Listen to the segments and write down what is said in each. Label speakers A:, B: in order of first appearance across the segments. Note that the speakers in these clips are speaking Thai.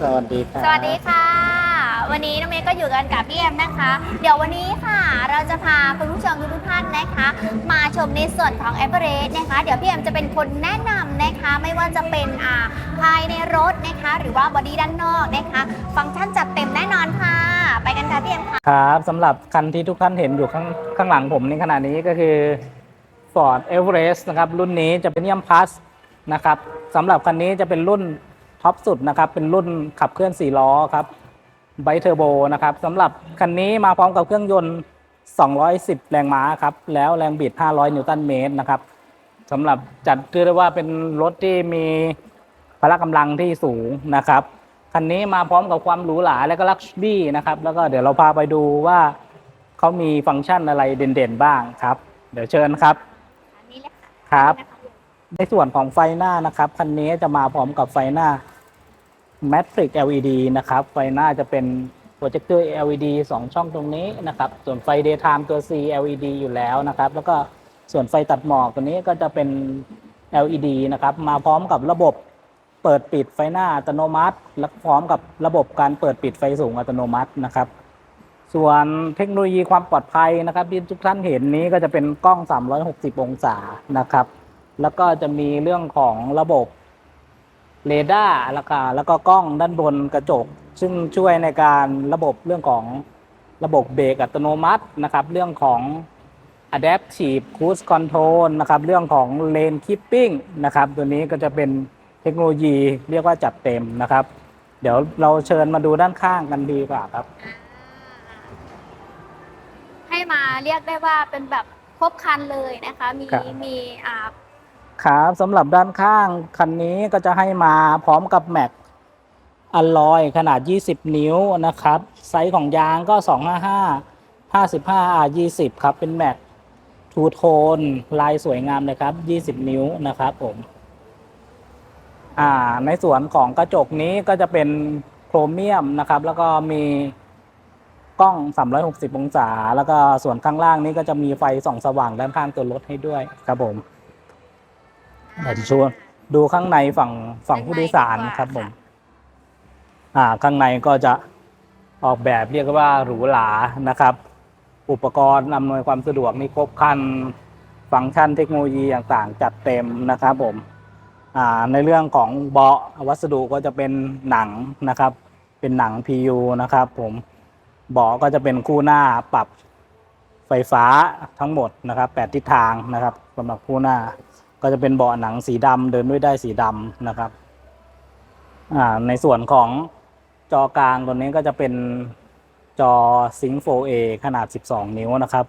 A: สวัสดีครับ
B: สวัสดีค่ะ วันนี้น้องเมย์ก็อยู่กันกับพี่แอมนะคะ เดี๋ยววันนี้ค่ะ เราจะพาคุณผู้ชมทุกๆท่านนะคะ มาชมในส่วนของ a v e r a g e นะคะ เดี๋ยวพี่แอมจะเป็นคนแนะนำนะคะ ไม่ว่าจะเป็นอ่าภายในรถนะคะ หรือว่าบอดี้ด้านนอกนะคะ ฟังก์ชันจัดเต็มแน่นอนค่ะ ไปกันค่ะพี่แอมค่ะ
A: ครับสำหรับคันที่ทุกท่านเห็นอยู่ข้างข้างหลังผมในขณะนี้ก็คือ Ford Everest นะครับ รุ่นนี้จะเป็นเนียมพลัสนะครับสำหรับคันนี้จะเป็นรุ่น ท็อปสุดนะครับ เป็นรุ่นขับเคลื่อน 4 ล้อครับไบเทอร์โบนะครับสำหรับคันนี้มาพร้อมกับเครื่องยนต์ 210 แรงม้าครับ แล้วแรงบิด 500 นิวตันเมตรนะครับสำหรับจัดถือได้ว่าเป็นรถที่มีพละกำลังที่สูงนะครับคันนี้มาพร้อมกับความหรูหราและก็ลักชัวรี่นะครับ แล้วก็เดี๋ยวเราพาไปดูว่าเขามีฟังก์ชันอะไรเด่นๆบ้างครับ เดี๋ยวเชิญครับ
B: อันนี้เลยค่ะ
A: ครับ
B: นะคะ
A: ในส่วนของไฟหน้านะครับคันนี้จะมาพร้อมกับไฟหน้า Matrix LED นะครับ ไฟหน้าจะเป็นโปรเจคเตอร์ LED 2 ช่องตรงนี้นะครับ ส่วนไฟ Daytime ตัว C LED อยู่แล้วนะครับ แล้วก็ส่วนไฟตัดหมอกตัวนี้ก็จะเป็น LED นะครับ มาพร้อมกับระบบเปิดปิดไฟหน้าอัตโนมัติ และพร้อมกับระบบการเปิดปิดไฟสูงอัตโนมัตินะครับ ส่วนเทคโนโลยีความปลอดภัยนะครับที่ทุกท่านเห็นนี้ก็จะเป็นกล้อง 360 องศานะครับ แล้วก็จะมีเรื่องของระบบ เรดาร์แล้วก็แล้วก็กล้องด้านบนกระจก ซึ่งช่วยในการระบบเรื่องของระบบเบรกอัตโนมัตินะครับ เรื่องของ adaptive cruise control นะครับ เรื่องของ lane keeping นะครับ ตัวนี้ก็จะเป็นเทคโนโลยีเรียกว่าจัดเต็มนะครับ เดี๋ยวเราเชิญมาดูด้านข้างกันดีกว่าครับ
B: ให้มาเรียกได้ว่าเป็นแบบครบครันเลยนะคะ มี
A: ครับ
B: มีอ่า
A: ครับสำหรับด้านข้างคันนี้ก็จะให้มาพร้อมกับแม็กอลลอยขนาด 20 นิ้วนะครับ ไซส์ของยางก็ 255 55 R 20ครับ เป็นแม็กทูโทน ลายสวยงามเลยครับ 20 นิ้วนะครับผมอ่าในส่วนของกระจกนี้ก็จะเป็นโครเมียมนะครับ แล้วก็มีกล้อง 360 องศา แล้วก็ส่วนข้างล่างนี้ก็จะมีไฟส่องสว่างด้านข้างตัวรถให้ด้วยครับผม เดี๋ยวจะชวนดูข้างในฝั่งฝั่งผู้โดยสารครับผม อ่า ข้างในก็จะออกแบบเรียกว่าหรูหรานะครับ อุปกรณ์อำนวยความสะดวกนี่ครบครัน ฟังก์ชันเทคโนโลยีต่างๆ จัดเต็มนะครับผม อ่า ในเรื่องของเบาะวัสดุก็จะเป็นหนังนะครับ เป็นหนัง PU นะครับผม เบาะก็จะเป็นคู่หน้าปรับไฟฟ้าทั้งหมดนะครับแปดทิศทางนะครับสำหรับคู่หน้า ก็จะเป็นเบาะหนังสีดำเดินด้วยได้สีดำนะครับอ่าในส่วนของจอกลางตัวนี้ก็จะเป็นจอ Sync 4A ขนาด 12 นิ้วนะครับ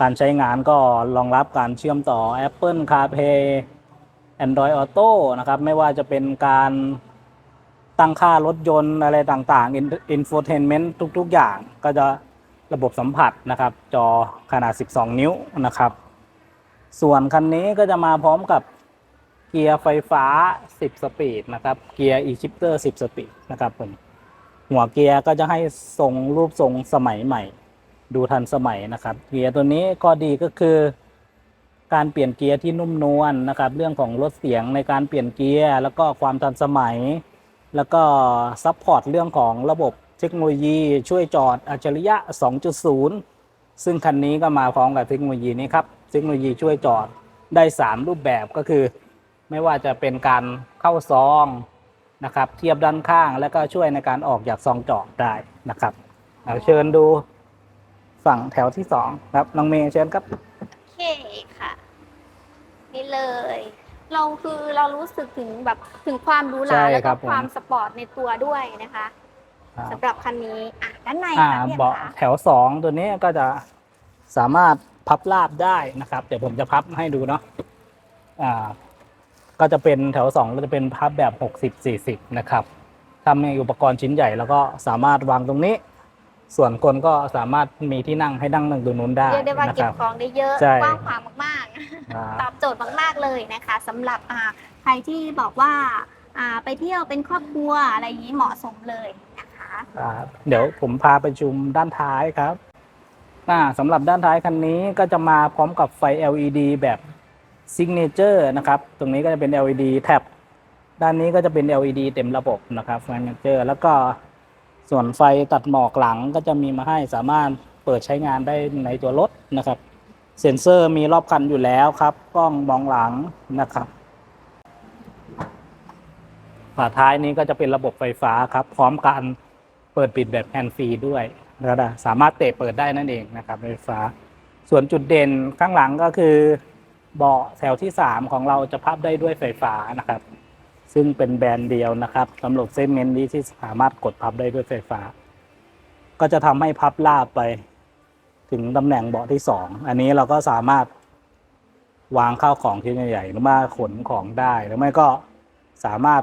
A: การใช้งานก็รองรับการเชื่อมต่อ Apple CarPlay Android Auto นะครับ ไม่ว่าจะเป็นการตั้งค่ารถยนต์อะไรต่างๆ In- Infotainment ทุกๆอย่างก็จะระบบสัมผัสนะครับ จอขนาด 12 นิ้วนะครับ ส่วนคันนี้ก็จะมาพร้อมกับเกียร์ไฟฟ้า 10 สปีดนะครับเกียร์ e-shifter 10 สปีดนะครับผมหัวเกียร์ก็จะให้ทรงรูปทรงสมัยใหม่ ดูทันสมัยนะครับเกียร์ตัวนี้ก็ดีก็คือ การเปลี่ยนเกียร์ที่นุ่มนวลนะครับ เรื่องของลดเสียงในการเปลี่ยนเกียร์ แล้วก็ความทันสมัย แล้วก็ซัพพอร์ตเรื่องของระบบเทคโนโลยีช่วยจอดอัจฉริยะ 2.0 ซึ่งคันนี้ก็มาพร้อมกับเทคโนโลยีนี้ครับ เทคโนโลยีช่วยจอดได้ 3 รูปแบบก็คือ ไม่ว่าจะเป็นการเข้าซองนะครับ เทียบด้านข้างแล้วก็ช่วยในการออกจากซองจอดได้นะครับเอาเชิญดูฝั่งแถวที่2ครับน้องเมย์เชิญครับ
B: โอเคค่ะ นี่เลย เราคือเรารู้สึกถึงแบบถึงความหรูห
A: ใช่
B: ราแล้ว
A: ครั
B: ก็
A: บผม
B: ความสปอร์ตในตัวด้วยนะคะสำหรับคันนี้อะด้านใน
A: อ่า
B: ค่ะพี่
A: เบาะ
B: คะ
A: แถวสองตัวนี้ก็จะสามารถ พับราบได้นะครับ เดี๋ยวผมจะพับให้ดูเนาะอ่า ก็จะเป็นแถวสองก็จะเป็นพับแบบหกสิบสี่สิบนะครับถ้ามีอุปกรณ์ชิ้นใหญ่แล้วก็สามารถวางตรงนี้ ส่วนคนก็สามารถมีที่นั่งให้นั่งนั่งตรงนู้นได้
B: เรียกได้ว่า
A: นะ
B: เก็
A: ครับ บ
B: ของได้เยอะ
A: ใช่
B: กว้างขวางมาก
A: อ่า
B: ๆ ตอบโจทย์มากๆเลยนะคะสำหรับอ่าใครที่บอกว่าอ่าไปเที่ยวเป็นครอบครัวอะไรอย่างนี้เหมาะสมเลยนะคะ
A: อ่าเดี๋ยวผมพาไปชมด้านท้ายครับ อ่าสำหรับด้านท้ายคันนี้ก็จะมาพร้อมกับไฟ LED แบบ Signature นะครับ ตรงนี้ก็จะเป็น LED แท็บด้านนี้ก็จะเป็น LED เต็มระบบนะครับแฟนเจอร์แล้วก็ส่วนไฟตัดหมอกหลังก็จะมีมาให้สามารถเปิดใช้งานได้ในตัวรถนะครับ เซ็นเซอร์มีรอบคันอยู่แล้วครับ กล้องมองหลังนะครับฝาท้ายนี้ก็จะเป็นระบบไฟฟ้าครับ พร้อมการเปิดปิดแบบแฮนด์ฟรีด้วย แล้วสามารถเตะเปิดได้นั่นเองนะครับไฟฟ้า ส่วนจุดเด่นข้างหลังก็คือเบาะแถวที่ 3 ของเราจะพับได้ด้วยไฟฟ้านะครับ ซึ่งเป็นแบรนด์เดียวนะครับสำหรับเซกเมนต์นี้ที่สามารถกดพับได้ด้วยไฟฟ้า ก็จะทำให้พับลาบไป ถึงตำแหน่งเบาะที่ 2 อันนี้เราก็สามารถวางข้าวของที่ใหญ่ๆหรือว่าขนของได้หรือไม่ก็สามารถ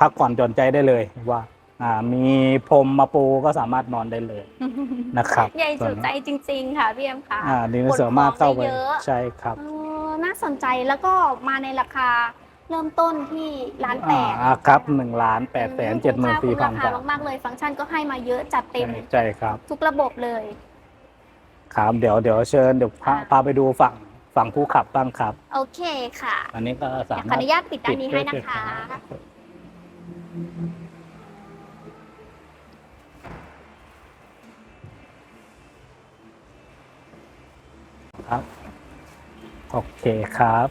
A: พักผ่อนหย่อนใจได้เลยว่า อ่ามีพรมมาปูก็สามารถนอนได้เลยนะครับ
B: ใหญ่สุดใจจริง ๆ ค่ะพี่เอ็มค่ะ
A: อ่าดินเสามารถเข้าไป
B: ขนของได้เยอะ
A: ใช่ครับ
B: เออน่าสนใจแล้วก็มาในราคาเริ่มต้นที่ล้านแปด
A: อ่าครับหนึ่งล้านแปดแสนเจ็ดหมื่นสี่พัน
B: คุ้ม
A: บา
B: รา
A: ท
B: คามากๆเลยฟังก์ชันก็ให้มาเยอะจัดเต็ม
A: ใช่ครับ
B: ทุกระบบเลย
A: ครับเดี๋ยวเดี๋ยวเชิญเดี๋ยวพาพาไปดูฝั่งฝั่งผู้ขับบ้างครับ
B: โอเคค่ะ
A: อันนี้ก็
B: เดี๋
A: สา
B: ยวขอ
A: มารถ
B: อนุญาตปิดด้านนี้ให้นะคะ
A: โอเคครับ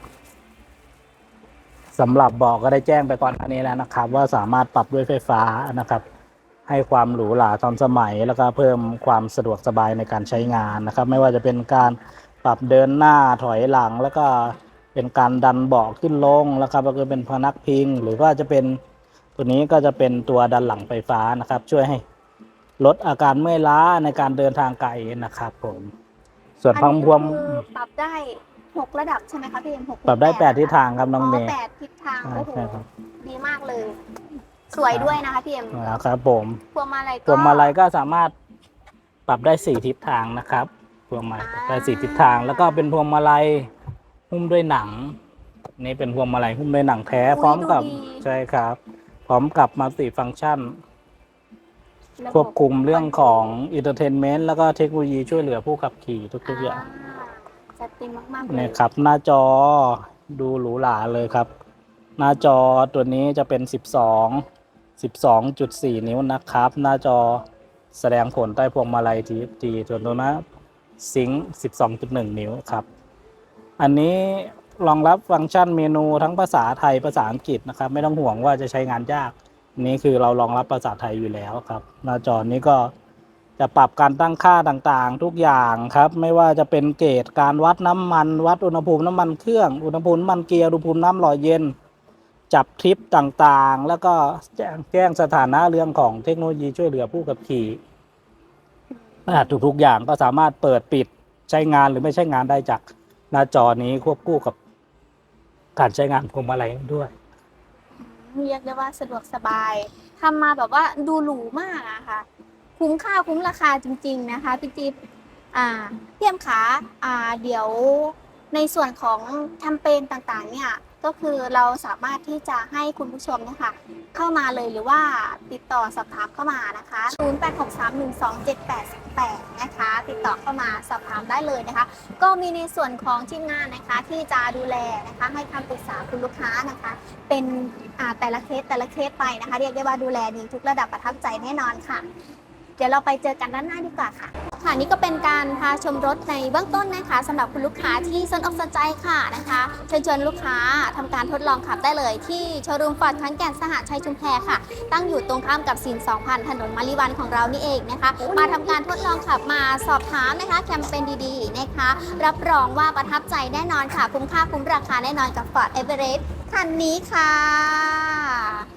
A: สำหรับเบอกก็ได้แจ้งไปก่อนอันนี้แล้วนะครับ ว่าสามารถปรับด้วยไฟฟ้านะครับ ให้ความหรูหราทันสมัย แล้วก็เพิ่มความสะดวกสบายในการใช้งานนะครับ ไม่ว่าจะเป็นการปรับเดินหน้าถอยหลัง แล้วก็เป็นการดันเบาะขึ้นลงแล้วครับแล้วก็เป็นพนักพิง หรือว่าจะเป็นตัวนี้ก็จะเป็นตัวดันหลังไฟฟ้านะครับ ช่วยให้ลดอาการเมื่อยล้าในการเดินทางไกลนะครับผมส่วนพังพวง
B: ปรับได้ หกระดับใช่ไหมคะพี่เอ็มหก
A: ปรับได้แปด
B: นะคะ
A: ทิศทางครับน้องเมย์
B: แปดทิศทาง
A: อ่า
B: โอ้โห
A: ใช่ครับ
B: ดีมากเลย สวยด้วยนะคะพี่เอ็ม
A: นะครับผม
B: พวงมาลัยก็
A: พวงมาลัยก็สามารถปรับได้สี่ทิศทางนะครับพวงมาลัยปรับได้สี่ทิศทาง แล้วก็เป็นพวงมาลัยหุ้มด้วยหนัง นี่เป็นพวงมาลัยหุ้มด้วยหนังแท้ พร้อมกับใช่ครับ พร้อมกับมัลติฟังก์ชัน
B: ระบบ
A: ควบคุมเรื่องของอินเตอร์เทนเมนต์แล้วก็เทคโนโลยีช่วยเหลือผู้ขับขี่ทุกๆอย่าง
B: จั ดเต็มากๆเลย
A: นี่ยครับ หน้าจอดูหรูหราเลยครับ หน้าจอตัวนี้จะเป็น 12 12.4 นิ้วนะครับ หน้าจอแสดงผลใต้พวงมาลัย TFT ส่วนตัวนั้ซิงค์12.1 นิ้วครับ อันนี้รองรับฟังก์ชันเมนูทั้งภาษาไทยภาษาอังกฤษนะครับ ไม่ต้องห่วงว่าจะใช้งานยาก นี่คือเรารองรับภาษาไทยอยู่แล้วครับ หน้าจอนี้ก็ จะปรับการตั้งค่าต่างๆ ทุกอย่างครับ ไม่ว่าจะเป็นเกจการวัดน้ำมัน วัดอุณหภูมิน้ำมันเครื่องอุณหภูมิน้ำมันเกียร์อุณหภูมิน้ำหล่อเย็น จับทริปต่างๆ แล้วก็แจ้งแจ้งสถานะเรื่องของเทคโนโลยีช่วยเหลือผู้ขับขี่ทุกๆอย่างก็สามารถเปิดปิดใช้งานหรือไม่ใช้งานได้จากหน้าจอนี้ควบคู่กับการใช้งานพวงมาลัยด้วย
B: เรียกได้ว่าสะดวกสบายทำมาแบบว่าดูหรูมากอะค่ะ คุ้มค่าคุ้มราคาจริง ๆ นะคะพี่จิ๊บอ่าพี่เอ็มขาอ่าเดี๋ยวในส่วนของแคมเปญต่างๆ เนี่ยก็คือเราสามารถที่จะให้คุณผู้ชมนะคะเข้ามาเลยหรือว่าติดต่อสอบถามเข้ามานะคะ 0863127838นะคะ ติดต่อเข้ามาสอบถามได้เลยนะคะ ก็มีในส่วนของทีมงานนะคะ ที่จะดูแลนะคะให้คำปรึกษาคุณลูกค้านะคะ เป็นแต่ละเคสแต่ละเคสไปนะคะ เรียกได้ว่าดูแลดีทุกระดับประทับใจแน่นอนค่ะ เดี๋ยวเราไปเจอกันด้านหน้าดีกว่าค่ะ ค่ะนี่ก็เป็นการพาชมรถในเบื้องต้นนะคะสำหรับคุณลูกค้าที่สนอกสนใจค่ะนะคะเชิญชวนลูกค้าทำการทดลองขับได้เลย ที่โชว์รูมฟอร์ดขอนแก่นสหชัยชุมแพค่ะ ตั้งอยู่ตรงข้ามกับสิน2,000 ถนนมาริวันของเรานี่เองนะคะ มาทำการทดลองขับมาสอบถามนะคะแคมเปญดีๆนะคะ รับรองว่าประทับใจแน่นอนค่ะคุ้มค่าคุ้มราคาแน่นอนกับ Ford Everest คันนี้ค่ะ